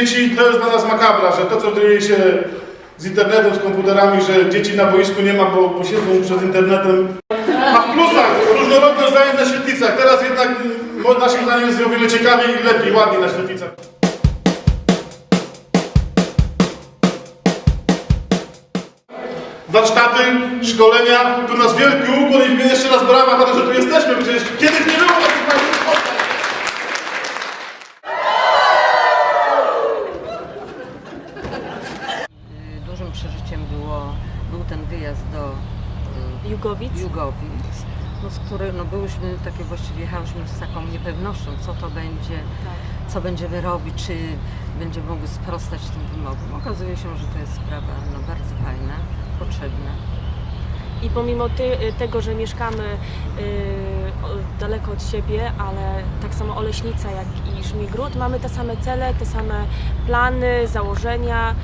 Dzieci to jest dla nas makabra, że to co dzieje się z internetem, z komputerami, że dzieci na boisku nie ma, bo, bo siedzą przed internetem. A w plusach różnorodność zajęć na świetlicach. Teraz jednak mm, naszym zdaniem jest o wiele ciekawiej i lepiej, ładniej na świetlicach. Warsztaty, szkolenia, tu nas wielki ukłon i jeszcze raz brawa że tu jesteśmy, przecież kiedyś nie było takich fajnych spotkań. Y, Dużym przeżyciem było, był ten wyjazd do y, Jugowic. Jugowic, no, z której no, byłyśmy takie właściwie jechałyśmy z taką niepewnością, co to będzie, co będziemy robić, czy będziemy mogły sprostać tym wymogom. Okazuje się, że to jest sprawa no, bardzo fajna, potrzebna. I pomimo ty, y, tego, że mieszkamy y, o- daleko od siebie, ale tak samo Oleśnica jak i Żmigród, mamy te same cele, te same plany, założenia.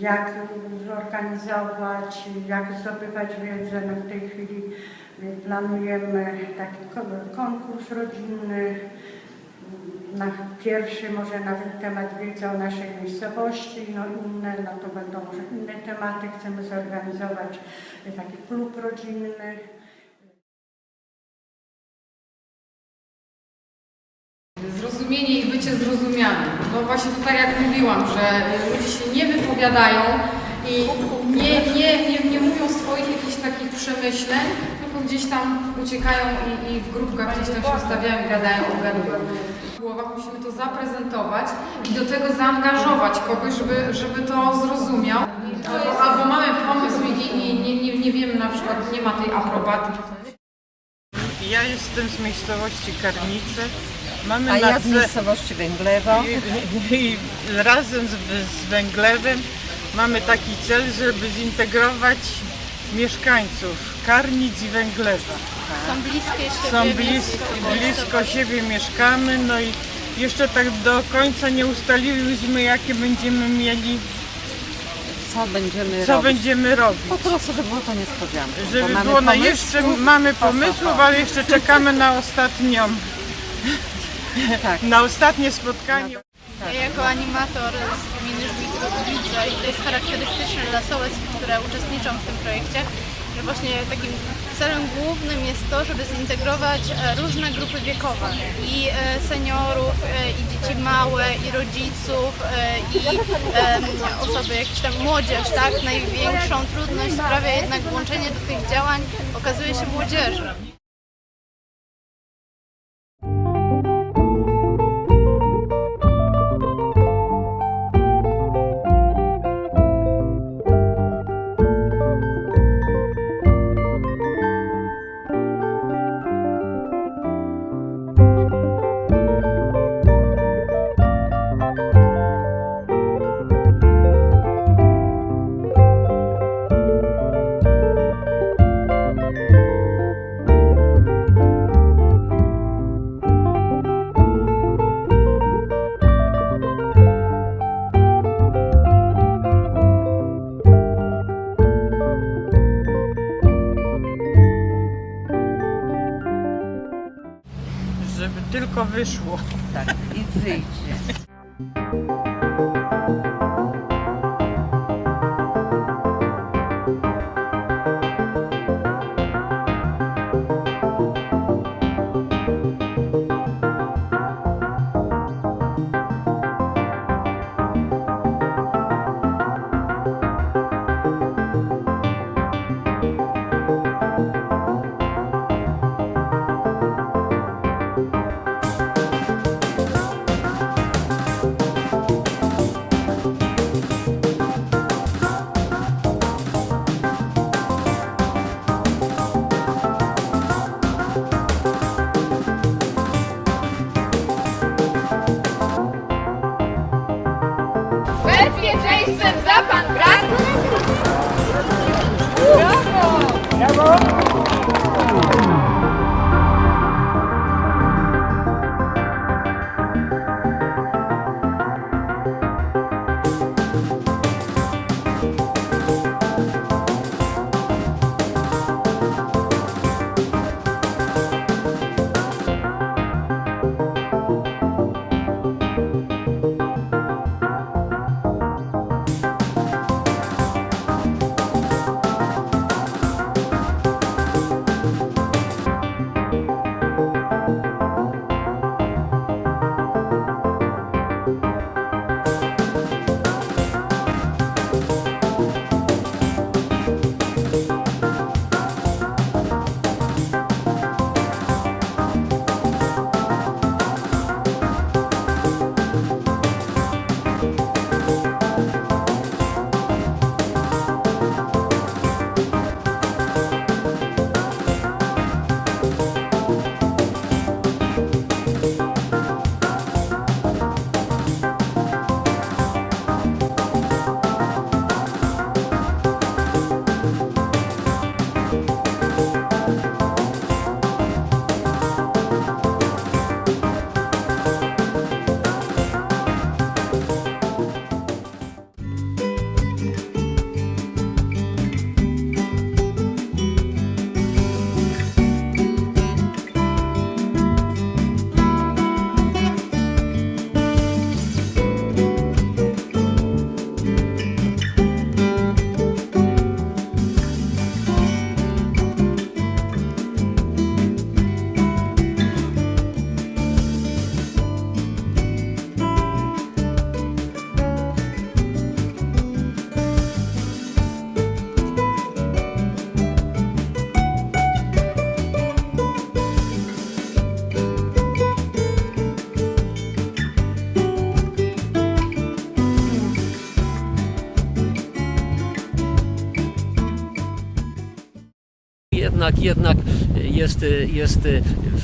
Jak zorganizować, jak zdobywać wiedzę. No w tej chwili y, planujemy taki ko- konkurs rodzinny. Na pierwszy może na ten temat wiedza o naszej miejscowości, no inne, no to będą może inne tematy. Chcemy zorganizować y, taki klub rodzinny. Zrozumienie i bycie zrozumianym. No właśnie to tak jak mówiłam, że ludzie się nie wypowiadają i nie, nie, nie, nie mówią swoich jakichś takich przemyśleń, tylko gdzieś tam uciekają i, i w grupkach gdzieś tam się ustawiają, gadają, obgadują. W głowach musimy to zaprezentować i do tego zaangażować kogoś, żeby, żeby to zrozumiał. Albo, albo mamy pomysł i, i nie, nie, nie wiemy na przykład, nie ma tej aprobaty. Ja jestem z miejscowości Karnice. Mamy A ja z miejscowości Węglewo. i, i razem z, z Węglewem mamy taki cel, żeby zintegrować mieszkańców Karnic i Węglewa. Są bliskie siebie. Są blisko, blisko siebie mieszkamy, no i jeszcze tak do końca nie ustaliłyśmy, jakie będziemy mieli, Co będziemy co robić? będziemy robić. Po prostu, żeby było to niespodzianką. bo Żeby mamy było na pomysłów. jeszcze, mamy pomysłów, ale jeszcze czekamy na ostatnią, Tak. na ostatnie spotkanie. Ja jako animator z gminy Żmigród-Gliwice i to jest charakterystyczne dla sołectw, które uczestniczą w tym projekcie, że właśnie takim celem głównym jest to, żeby zintegrować e, różne grupy wiekowe i e, seniorów, e, i dzieci małe, i rodziców, i osoby jakieś tam młodzież, tak? Największą trudność sprawia jednak włączenie do tych działań okazuje się młodzieży. Wszystko wyszło. Akan. Jednak, jednak jest, jest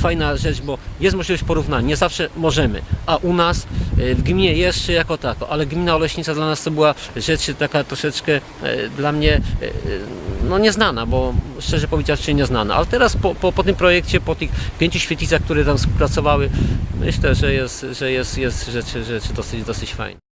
fajna rzecz, bo jest możliwość porównania. Nie zawsze możemy, a u nas e, w gminie jeszcze jako tako, ale gmina Oleśnica dla nas to była rzecz taka troszeczkę e, dla mnie e, no nieznana, bo szczerze powiedziawszy nieznana. Ale teraz po, po, po tym projekcie, po tych pięciu świetlicach, które tam współpracowały, myślę, że jest, że jest, jest rzecz, rzecz dosyć, dosyć fajna.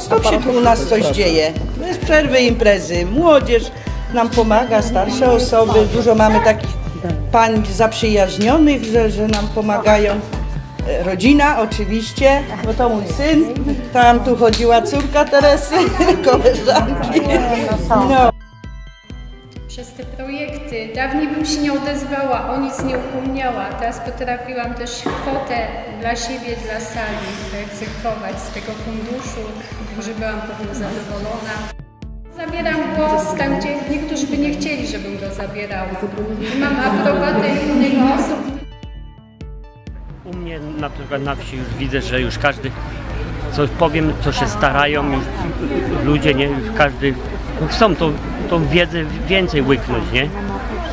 No stop się tu u nas coś dzieje. Bez przerwy imprezy. Młodzież nam pomaga, starsze osoby. Dużo mamy takich pań zaprzyjaźnionych, że, że nam pomagają. E, Rodzina oczywiście, bo to mój syn. Tam tu chodziła córka Teresy, koleżanki. No. Przez te projekty. Dawniej bym się nie odezwała, o nic nie upomniała. Teraz potrafiłam też kwotę dla siebie, dla sali wyegzekwować z tego funduszu, że byłam potem zadowolona. Zabieram głos tam, gdzie niektórzy by nie chcieli, żebym go zabierała. Mam aprobatę innych osób. U mnie na przykład na wsi już widzę, że już każdy coś powiem, co się starają, już ludzie, nie, każdy chcą tą, tą wiedzę więcej łyknąć, nie?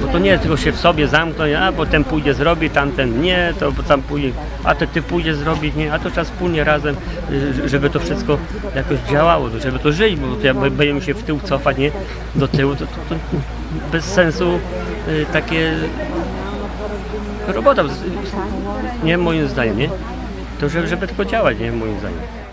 Bo to nie jest tylko się w sobie zamknąć, a bo ten pójdzie zrobi, tamten nie, to bo tam pójdzie, a to ty pójdzie zrobić, nie, a to trzeba wspólnie razem, y, żeby to wszystko jakoś działało, żeby to żyć, bo to jak będziemy się w tył cofać, nie, do tyłu, to, to, to bez sensu y, takie robota, nie moim zdaniem, nie? To żeby, żeby tylko działać, nie moim zdaniem.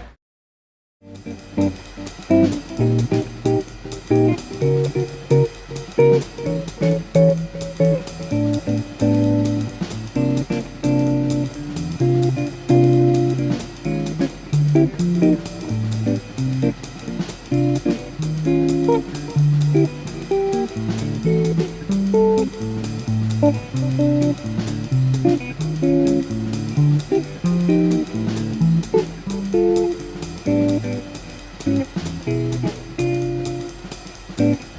Mm-hmm.